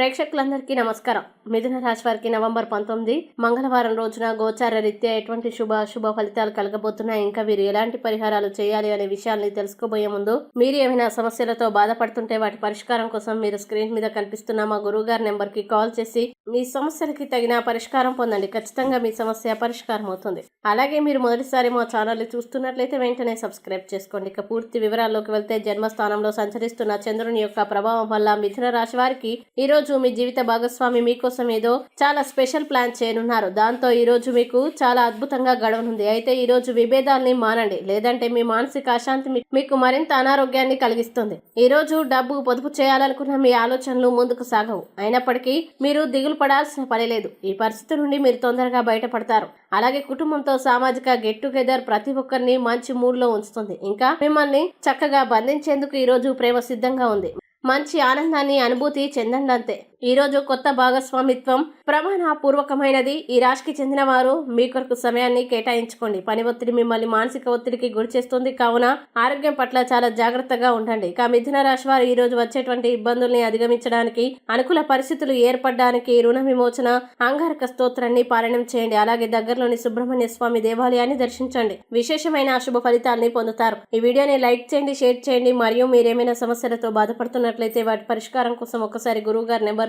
ప్రేక్షకులందరికీ నమస్కారం. మిథున రాశి వారికి నవంబర్ పంతొమ్మిది మంగళవారం రోజున గోచార రీత్యా ఎటువంటి శుభ అశుభ ఫలితాలు కలగబోతున్నాయి? ఇంకా వీరు ఎలాంటి పరిహారాలు చేయాలి అనే విషయాన్ని తెలుసుకోబోయే ముందు మీరు ఏమైనా సమస్యలతో బాధపడుతుంటే వాటి పరిష్కారం కోసం మీరు స్క్రీన్ మీద కనిపిస్తున్న మా గురువు గారి నెంబర్కి కాల్ చేసి మీ సమస్యలకి తగిన పరిష్కారం పొందండి. ఖచ్చితంగా మీ సమస్య పరిష్కారం అవుతుంది. అలాగే మీరు మొదటిసారి మా ఛానల్ చూస్తున్నట్లయితే వెంటనే సబ్స్క్రైబ్ చేసుకోండి. ఇక పూర్తి వివరాల్లోకి వెళ్తే జన్మస్థానంలో సంచరిస్తున్న చంద్రుని యొక్క ప్రభావం వల్ల మిథున రాశి వారికి ఈ రోజు మీ జీవిత భాగస్వామి మీకోసం ఏదో చాలా స్పెషల్ ప్లాన్ చేయనున్నారు. దాంతో ఈ రోజు మీకు చాలా అద్భుతంగా గడవనుంది. అయితే ఈ రోజు విభేదాల్ని మానండి. లేదంటే మీ మానసిక అశాంతి మీకు మరింత అనారోగ్యాన్ని కలిగిస్తుంది. ఈ రోజు డబ్బు పొదుపు చేయాలనుకున్న మీ ఆలోచనలు ముందుకు సాగవు. అయినప్పటికీ మీరు దిగులు పడాల్సిన పని లేదు. ఈ పరిస్థితి నుండి మీరు తొందరగా బయటపడతారు. అలాగే కుటుంబంతో సామాజిక గెట్ టుగెదర్ ప్రతి ఒక్కరిని మంచి మూడ్లో ఉంచుతుంది. ఇంకా మిమ్మల్ని చక్కగా బంధించేందుకు ఈరోజు ప్రేమ సిద్ధంగా ఉంది. మంచి ఆనందాన్ని అనుభూతి చెందండి అంతే ఈ రోజు కొత్త భాగస్వామిత్వం ప్రమాణపూర్వకమైనది. ఈ రాశికి చెందిన వారు మీ కొరకు సమయాన్ని కేటాయించుకోండి. పని ఒత్తిడి మిమ్మల్ని మానసిక ఒత్తిడికి గురి చేస్తుంది. కావున ఆరోగ్యం పట్ల చాలా జాగ్రత్తగా ఉండండి. ఇక మిథున రాశి వారు ఈ రోజు వచ్చేటువంటి ఇబ్బందుల్ని అధిగమించడానికి అనుకూల పరిస్థితులు ఏర్పడడానికి రుణ విమోచన అంగారక స్తోత్రాన్ని పారాయణం చేయండి. అలాగే దగ్గరలోని సుబ్రహ్మణ్య స్వామి దేవాలయాన్ని దర్శించండి. విశేషమైన అశుభ ఫలితాల్ని పొందుతారు. ఈ వీడియోని లైక్ చేయండి షేర్ చేయండి. మరియు మీరేమైనా సమస్యలతో బాధపడుతున్నట్లయితే వాటి పరిష్కారం కోసం ఒకసారి గురువు గారి నెంబర్